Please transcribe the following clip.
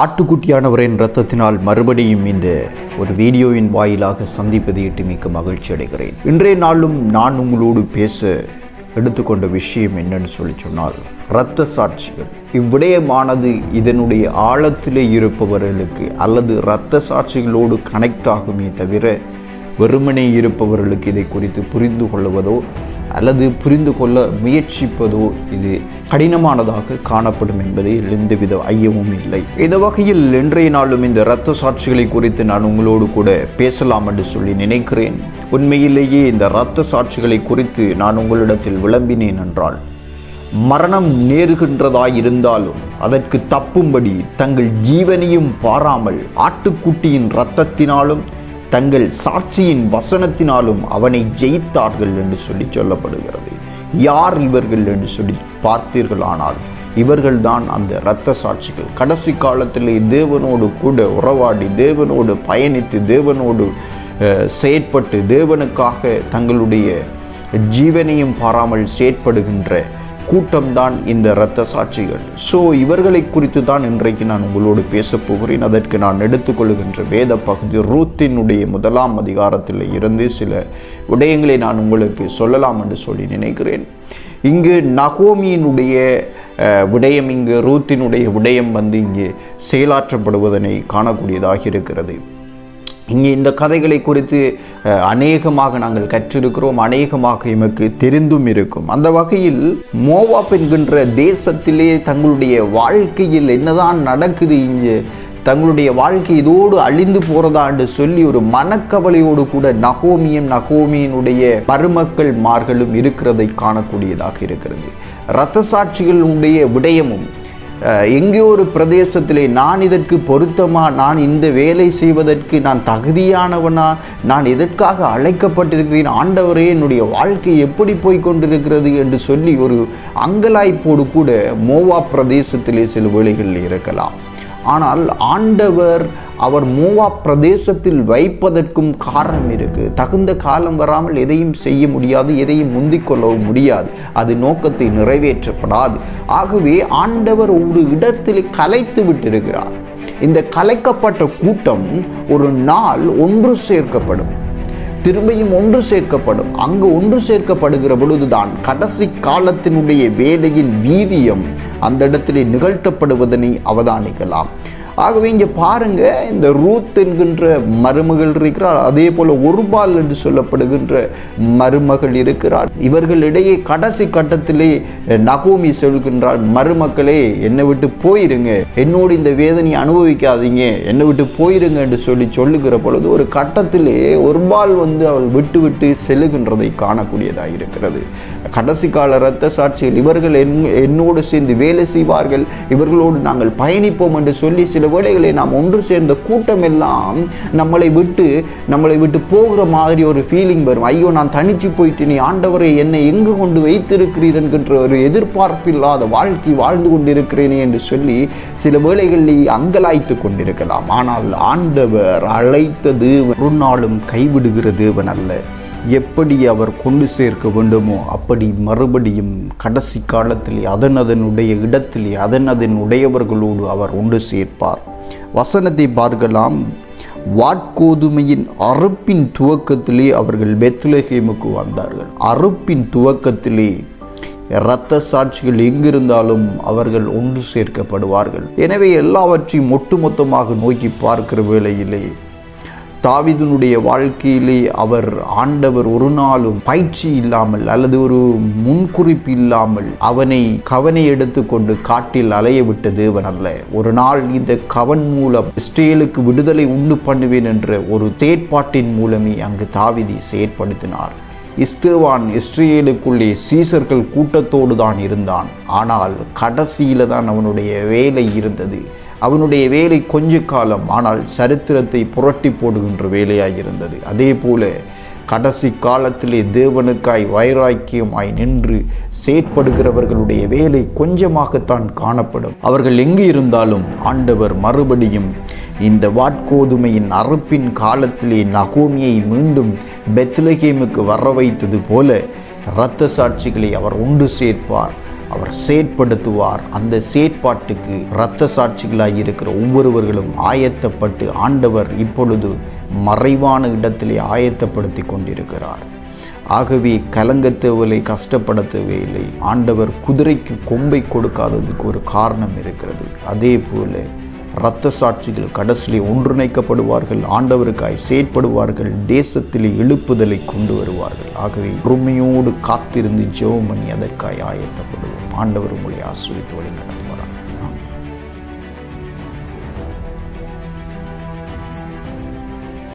ஆட்டுக்குட்டியானவரின் ரத்தத்தினால் மறுபடியும் இந்த ஒரு வீடியோவின் வாயிலாக சந்திப்பதை இட்டு மிக்க மகிழ்ச்சி அடைகிறேன். இன்றைய நாளும் நான் உங்களோடு பேச எடுத்துக்கொண்ட விஷயம் என்னன்னு சொல்லி சொன்னால் இரத்த சாட்சிகள். இவ்விடயமானது இதனுடைய ஆழத்திலே இருப்பவர்களுக்கு அல்லது இரத்த சாட்சிகளோடு கனெக்ட் ஆகுமே தவிர வெறுமனே இருப்பவர்களுக்கு இதை குறித்து புரிந்து கொள்வதோ அல்லது புரிந்து கொள்ள முயற்சிப்பதோ இது கடினமானதாக காணப்படும் என்பதை எந்தவித ஐயமும் இல்லை. இந்த வகையில் இன்றைய நாளும் இந்த இரத்த சாட்சிகளை குறித்து நான் உங்களோடு கூட பேசலாம் என்று சொல்லி நினைக்கிறேன். உண்மையிலேயே இந்த இரத்த சாட்சிகளை குறித்து நான் உங்களிடத்தில் விளம்பினேன் என்றால் மரணம் நேருகின்றதாய் இருந்தாலும் அதற்கு தப்பும்படி தங்கள் ஜீவனையும் பாராமல் ஆட்டுக்குட்டியின் இரத்தத்தினாலும் தங்கள் சாட்சியின் வசனத்தினாலும் அவனை ஜெயித்தார்கள் என்று சொல்லி சொல்லப்படுகிறது. யார் இவர்கள் என்று சொல்லி பார்த்தீர்களானால் இவர்கள்தான் அந்த இரத்த சாட்சிகள். கடைசி காலத்திலே தேவனோடு கூட உறவாடி தேவனோடு பயணித்து தேவனோடு செயற்பட்டு தேவனுக்காக தங்களுடைய ஜீவனையும் பாராமல் செயற்படுகின்ற கூட்டம்தான் இந்த இரத்த சாட்சிகள். ஸோ இவர்களை குறித்து தான் இன்றைக்கு நான் உங்களோடு பேசப் போகிறேன். அதற்கு நான் எடுத்துக்கொள்கின்ற வேத பகுதி ரூத்தினுடைய முதலாம் அதிகாரத்தில் இருந்து சில விடயங்களை நான் உங்களுக்கு சொல்லலாம் என்று சொல்லி நினைக்கிறேன். இங்கு நகோமியினுடைய விடயம் இங்கு ரூத்தினுடைய விடயம் வந்து இங்கு செயலாற்றப்படுவதனை காணக்கூடியதாக இருக்கிறது. இங்கே இந்த கதைகளை குறித்து அநேகமாக நாங்கள் கற்றிருக்கிறோம் அநேகமாக எமக்கு தெரிந்தும் இருக்கும். அந்த வகையில் மோவாப் என்கின்ற தேசத்திலே தங்களுடைய வாழ்க்கையில் என்னதான் நடக்குது இங்கே தங்களுடைய வாழ்க்கை இதோடு அழிந்து போறதா என்று சொல்லி ஒரு மனக்கவலையோடு கூட நகோமியும் நகோமியினுடைய மருமக்கள் மார்களும் இருக்கிறதை காணக்கூடியதாக இருக்கிறது. இரத்த சாட்சிகளுடைய விடயமும் எங்கே எங்கேயோ ஒரு பிரதேசத்திலே நான் இதற்கு பொருத்தமா? நான் இந்த வேலை செய்வதற்கு நான் தகுதியானவனா? நான் எதற்காக அழைக்கப்பட்டிருக்கிறேன்? ஆண்டவரே என்னுடைய வாழ்க்கை எப்படி போய் கொண்டிருக்கிறது என்று சொல்லி ஒரு அங்கலாய்ப்போடு கூட மோவா பிரதேசத்திலே சில வேலைகளில் இருக்கலாம். ஆனால் ஆண்டவர் அவர் மோவா பிரதேசத்தில் வைப்பதற்கும் காரணம் இருக்கு. தகுந்த காலம் வராமல் எதையும் செய்ய முடியாது எதையும் முந்திக்கொள்ளவும் முடியாது. அது நோக்கத்தை நிறைவேற்றப்படாது. ஆகவே ஆண்டவர் ஒரு இடத்தில் கலைத்து விட்டிருக்கிறார். இந்த கலைக்கப்பட்ட கூட்டம் ஒரு நாள் ஒன்று சேர்க்கப்படும். திரும்பியும் ஒன்று சேர்க்கப்படும். அங்கு ஒன்று சேர்க்கப்படுகிற பொழுதுதான் கடைசி காலத்தினுடைய வேலையின் வீரியம் அந்த இடத்திலே நிகழ்த்தப்படுவதனை அவதானிக்கலாம். ஆகவே இங்கே பாருங்க இந்த ரூத் என்கின்ற மருமகள் இருக்கிறார் அதே போல ஒருபால் என்று சொல்லப்படுகின்ற மருமகள் இருக்கிறார் இவர்களிடையே கடைசி கட்டத்திலே நகோமி சொல்கின்றாள் மருமக்களே என்னை விட்டு போயிருங்க. என்னோடு இந்த வேதனையை அனுபவிக்காதீங்க. என்னை விட்டு போயிருங்க என்று சொல்லி சொல்லுகிற பொழுது ஒரு கட்டத்திலே ஒருபால் வந்து அவள் விட்டு விட்டு செல்லுகின்றதை காணக்கூடியதாக இருக்கிறது. கடைசி கால இரத்த சாட்சிகள் இவர்கள் என் என்னோடு சேர்ந்து வேலை செய்வார்கள். இவர்களோடு நாங்கள் பயணிப்போம் என்று சொல்லி சில வேளைகளை நாம் ஒன்று சேர்ந்த கூட்டம் எல்லாம் நம்மளை விட்டு நம்மளை விட்டு போகிற மாதிரி ஒரு ஃபீலிங் வரும். ஐயோ நான் தனிச்சு போயிட்டு நீ ஆண்டவரை என்னை எங்கு கொண்டு வைத்திருக்கிறீர் என்கின்ற ஒரு எதிர்பார்ப்பில்லாத வாழ்க்கை வாழ்ந்து கொண்டிருக்கிறேனே என்று சொல்லி சில வேளைகளில் அங்கலாய்த்து கொண்டிருக்கலாம். ஆனால் ஆண்டவர் அழைத்தது ஒரு நாளும் கைவிடுகிற தேவன் அல்ல. எப்படி அவர் கொண்டு சேர்க்க வேண்டுமோ அப்படி மறுபடியும் கடைசி காலத்திலே அதன் அதனுடைய இடத்தில் அதன் அதன் உடையவர்களோடு அவர் ஒன்று சேர்ப்பார். வசனத்தை பார்க்கலாம். வாட்கோதுமையின் அறுப்பின் துவக்கத்திலே அவர்கள் பெத்லஹேமுக்கு வந்தார்கள். அறுப்பின் துவக்கத்திலே இரத்த சாட்சிகள் எங்கிருந்தாலும் அவர்கள் ஒன்று சேர்க்கப்படுவார்கள். எனவே எல்லாவற்றையும் ஒட்டுமொத்தமாக நோக்கி பார்க்கிற வேளையிலே தாவிதனுடைய வாழ்க்கையிலே அவர் ஆண்டவர் ஒரு நாளும் பயிற்சி இல்லாமல் அல்லது ஒரு முன்குறிப்பு இல்லாமல் அவனை கவனை எடுத்துக்கொண்டு காட்டில் அலைய விட்ட தேவன் அல்ல. ஒரு நாள் இந்த கவன் மூலம் இஸ்ரேலுக்கு விடுதலை உண்டு பண்ணுவேன் என்ற ஒரு செயற்பாட்டின் மூலமே அங்கு தாவிதி செயற்படுத்தினார் இஸ்தேவான் இஸ்ரேலுக்குள்ளே சீசர்கள் கூட்டத்தோடு தான் இருந்தான். ஆனால் கடைசியில தான் அவனுடைய வேலை இருந்தது. அவனுடைய வேலை கொஞ்ச காலம் ஆனால் சரித்திரத்தை புரட்டி போடுகின்ற வேலையாக இருந்தது அதே போல கடைசி காலத்திலே தேவனுக்காய் வைராக்கியமாய் நின்று செயற்படுகிறவர்களுடைய வேலை கொஞ்சமாகத்தான் காணப்படும். அவர்கள் எங்கு இருந்தாலும் ஆண்டவர் மறுபடியும் இந்த வாட்கோதுமையின் அறுப்பின் காலத்திலே நகோமியை மீண்டும் பெத்லகேமுக்கு வர வைத்தது போல இரத்த சாட்சிகளை அவர் உண்டு சேர்ப்பார். அவர் செயற்படுத்துவார். அந்த செயற்பாட்டுக்கு இரத்த சாட்சிகளாக இருக்கிற ஒவ்வொருவர்களும் ஆயத்தப்பட்டு ஆண்டவர் இப்பொழுது மறைவான இடத்திலே ஆயத்தப்படுத்தி கொண்டிருக்கிறார். ஆகவே கலங்க தேவையில்லை கஷ்டப்பட தேவையில்லை ஆண்டவர் குதிரைக்கு கொம்பை கொடுக்காததுக்கு ஒரு காரணம் இருக்கிறது. அதே போல இரத்த சாட்சிகள் கடைசியிலே ஒன்றிணைக்கப்படுவார்கள் ஆண்டவருக்காய் செயற்படுவார்கள் தேசத்திலே எழுப்புதலை கொண்டு வருவார்கள். ஆகவே பொறுமையோடு காத்திருந்து ஜெவமணி அதற்காய் ஆயத்தப்படும் ஆண்டவர் உங்களை ஆசிரியத்து வழி நடக்கும்